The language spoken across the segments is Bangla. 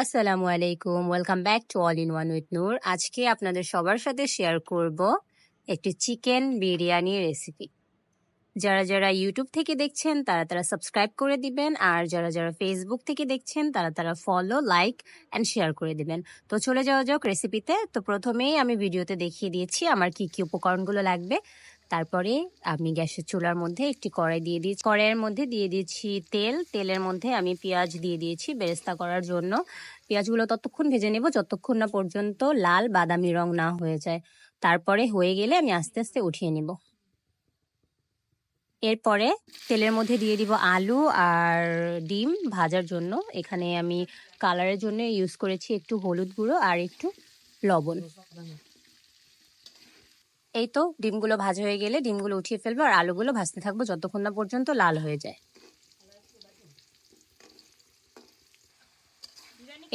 আসসালামু আলাইকুম। Welcome back to all in one with Noor আজকে আপনাদের সবার সাথে শেয়ার করব একটি চিকেন বিরিয়ানি রেসিপি যারা যারা ইউটিউব থেকে দেখছেন, তারা তারা সাবস্ক্রাইব করে দিবেন, আর যারা যারা ফেসবুক থেকে দেখছেন, তারা তারা ফলো লাইক অ্যান্ড শেয়ার করে দিবেন। তো চলে যাওয়া যাক রেসিপিতে তো। প্রথমেই আমি ভিডিওতে দেখিয়ে দিয়েছি আমার কি কি উপকরণগুলো লাগবে। তারপরে আমি গ্যাসের চুলার মধ্যে একটি কড়াই দিয়ে দিয়েছি। কড়াইয়ের মধ্যে দিয়ে দিয়েছি তেল। তেলের মধ্যে আমি পেঁয়াজ দিয়ে দিয়েছি বেরেস্তা করার জন্য। পেঁয়াজগুলো ততক্ষণ ভেজে নেব যতক্ষণ না পর্যন্ত লাল বাদামি রং না হয়ে যায়। তারপরে হয়ে গেলে আমি আস্তে আস্তে উঠিয়ে নেব। এরপরে তেলের মধ্যে দিয়ে দিব আলু আর ডিম ভাজার জন্য। এখানে আমি কালারের জন্য ইউজ করেছি একটু হলুদ গুঁড়ো আর একটু লবণ। এই তো ডিমগুলো ভাজা হয়ে গেলে ডিমগুলো উঠিয়ে ফেলব আর আলুগুলো ভাজতে থাকব যতক্ষণ না পর্যন্ত লাল হয়ে যায়।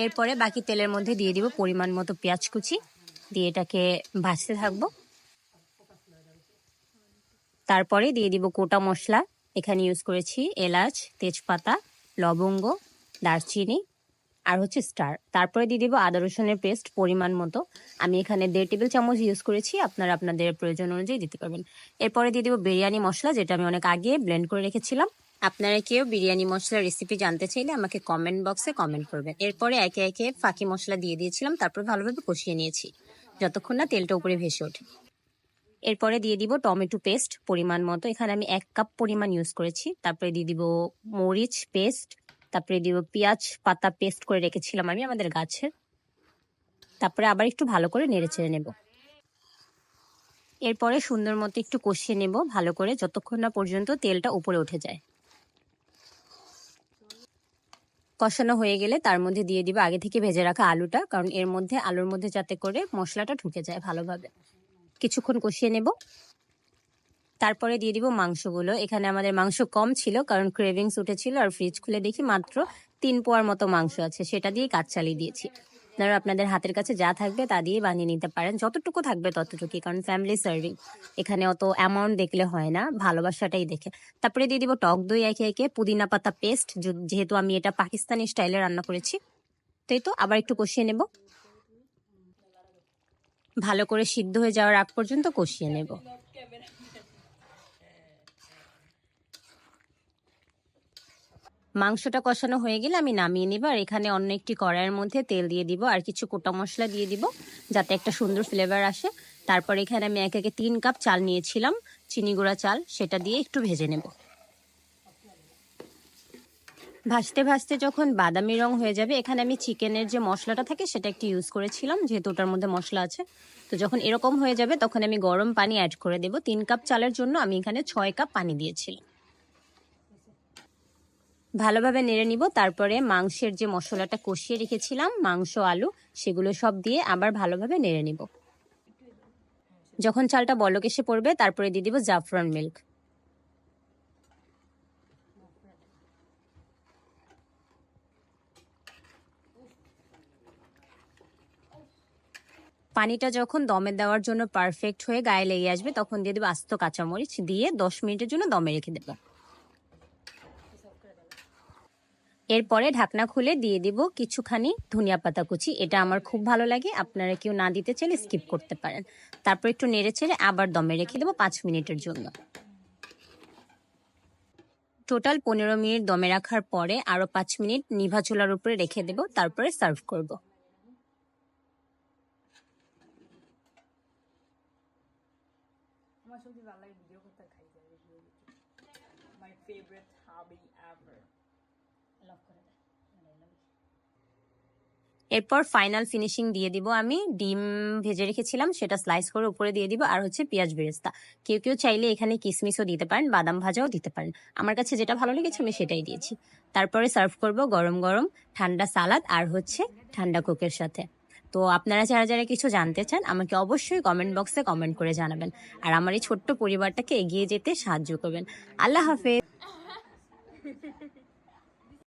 এরপরে বাকি তেলের মধ্যে দিয়ে দিব পরিমাণ মতো পেঁয়াজ কুচি, দিয়ে এটাকে ভাজতে থাকব। তারপরে দিয়ে দিব গোটা মশলা, এখানে ইউজ করেছি এলাচ, তেজপাতা, লবঙ্গ, দারচিনি আর হচ্ছে স্টার। তারপরে দিয়ে দিব আদা রসুনের পেস্ট পরিমাণ মতো। আমি এখানে দেড় টেবিল চামচ ইউজ করেছি, আপনারা আপনাদের প্রয়োজন অনুযায়ী দিতে পারবেন। এরপরে দিয়ে দিব বিরিয়ানি মশলা, যেটা আমি অনেক আগে ব্লেন্ড করে রেখেছিলাম। আপনারা কেউ বিরিয়ানি মশলার রেসিপি জানতে চাইলে আমাকে কমেন্ট বক্সে কমেন্ট করবেন। এরপরে একে একে ফাঁকি মশলা দিয়ে দিয়েছিলাম, তারপর ভালোভাবে কষিয়ে নিয়েছি, যতক্ষণ না তেলটা উপরে ভেসে ওঠে। এরপরে দিয়ে দিব টমেটো পেস্ট, পরিমাণ মতো। এখানে আমি এক কাপ পরিমাণ ইউজ করেছি। তারপরে দিয়ে দিব মরিচ পেস্ট তারপরে দিব পেঁয়াজ পাতা পেস্ট করে রেখেছিলাম আমি আমাদের গাছে। তারপরে আবার একটু ভালো করে নেড়ে চেড়ে নেব। এরপরে সুন্দর মতো একটু কষিয়ে নেব ভালো করে যতক্ষণ না পর্যন্ত তেলটা উপরে উঠে যায়। কষানো হয়ে গেলে তার মধ্যে দিয়ে দিব আগে থেকে ভেজে রাখা আলুটা, কারণ এর মধ্যে আলুর মধ্যে যাতে করে মশলাটা ঢুকে যায় ভালোভাবে। কিছুক্ষণ কষিয়ে নেব। তারপরে দিয়ে দিব মাংসগুলো। এখানে আমাদের মাংস কম ছিল, কারণ ক্রেভিংস উঠেছিল, আর ফ্রিজ খুলে দেখি মাত্র তিন পোয়ার মতো মাংস আছে। সেটা দিয়ে কাজ চালিয়ে দিয়েছি। আপনারা আপনাদের হাতের কাছে যা থাকবে তা দিয়ে বানিয়ে নিতে পারেন। যতটুকু থাকবে ততটুকুই, কারণ ফ্যামিলি সার্ভিং এখানে অত অ্যামাউন্ট দেখলে হয় না, ভালোবাসাটাই দেখে। তারপরে দিয়ে দিব টক দই একে একে, পুদিনা পাতা পেস্ট যেহেতু আমি এটা পাকিস্তানি স্টাইলে রান্না করেছি, তাই তো আবার একটু কষিয়ে নেব। ভালো করে সিদ্ধ হয়ে যাওয়ার আগ পর্যন্ত কষিয়ে নেব। মাংসটা কষানো হয়ে গেলে আমি নামিয়ে নিব, আর এখানে অন্য একটি কড়াইয়ের মধ্যে তেল দিয়ে দিব, আর কিছু কোটা মশলা দিয়ে দিব, যাতে একটা সুন্দর ফ্লেভার আসে। তারপর এখানে আমি এক একে তিন কাপ চাল নিয়েছিলাম, চিনি গুঁড়া চাল, সেটা দিয়ে একটু ভেজে নেব। ভাজতে ভাজতে যখন বাদামি রং হয়ে যাবে, এখানে আমি চিকেনের যে মশলাটা থাকে সেটা একটু ইউজ করেছিলাম, যেহেতু ওটার মধ্যে মশলা আছে। তো যখন এরকম হয়ে যাবে, তখন আমি গরম পানি অ্যাড করে দেব। তিন কাপ চালের জন্য আমি এখানে ছয় কাপ পানি দিয়েছিলাম। ভালোভাবে নেড়ে নিব, তারপরে মাংসের যে মশলাটা কষিয়ে রেখেছিলাম, মাংস, আলু, সেগুলো সব দিয়ে আবার ভালোভাবে নেড়ে নিব। যখন চালটা বলক এসে পড়বে, তারপরে দিয়ে দিব জাফরান মিল্ক। পানিটা যখন দমে দেওয়ার জন্য পারফেক্ট হয়ে গায়ে লেগে আসবে, তখন দিয়ে দেবো আস্ত কাঁচামরিচ দিয়ে দশ মিনিটের জন্য দমে রেখে দেবো। এরপরে ঢাকনা খুলে দিয়ে দিব কিছুখানি ধনিয়া পাতা কুচি। এটা আমার খুব ভালো লাগে, আপনারা কেউ না দিতে চাইলে স্কিপ করতে পারেন। তারপর একটু নেড়ে ছেড়ে আবার দমে রেখে দেবো পাঁচ মিনিটের জন্য। টোটাল পনেরো মিনিট দমে রাখার পরে আরও পাঁচ মিনিট নিভা চুলার উপরে রেখে দেবো, তারপরে সার্ভ করব। আমার সত্যি ভালো লাগে এভার এরপর ফাইনাল ফিনিশিং দিয়ে দিব আমি। ডিম ভেজে রেখেছিলাম সেটা স্লাইস করে উপরে দিয়ে দিব আর হচ্ছে পেঁয়াজ বেরেস্তা। কেউ কেউ চাইলে এখানে কিসমিসও দিতে পারেন বাদাম ভাজাও দিতে পারেন। আমার কাছে যেটা ভালো লেগেছে আমি সেটাই দিয়েছি। তারপরে সার্ভ করব গরম গরম ঠান্ডা সালাদ আর হচ্ছে ঠান্ডা কোকের সাথে। তো আপনারা যারা যারা কিছু জানতে চান আমাকে অবশ্যই কমেন্ট বক্সে কমেন্ট করে জানাবেন। আর আমার এই ছোট্ট পরিবারটাকে এগিয়ে যেতে সাহায্য করবেন। আল্লাহ হাফেজ।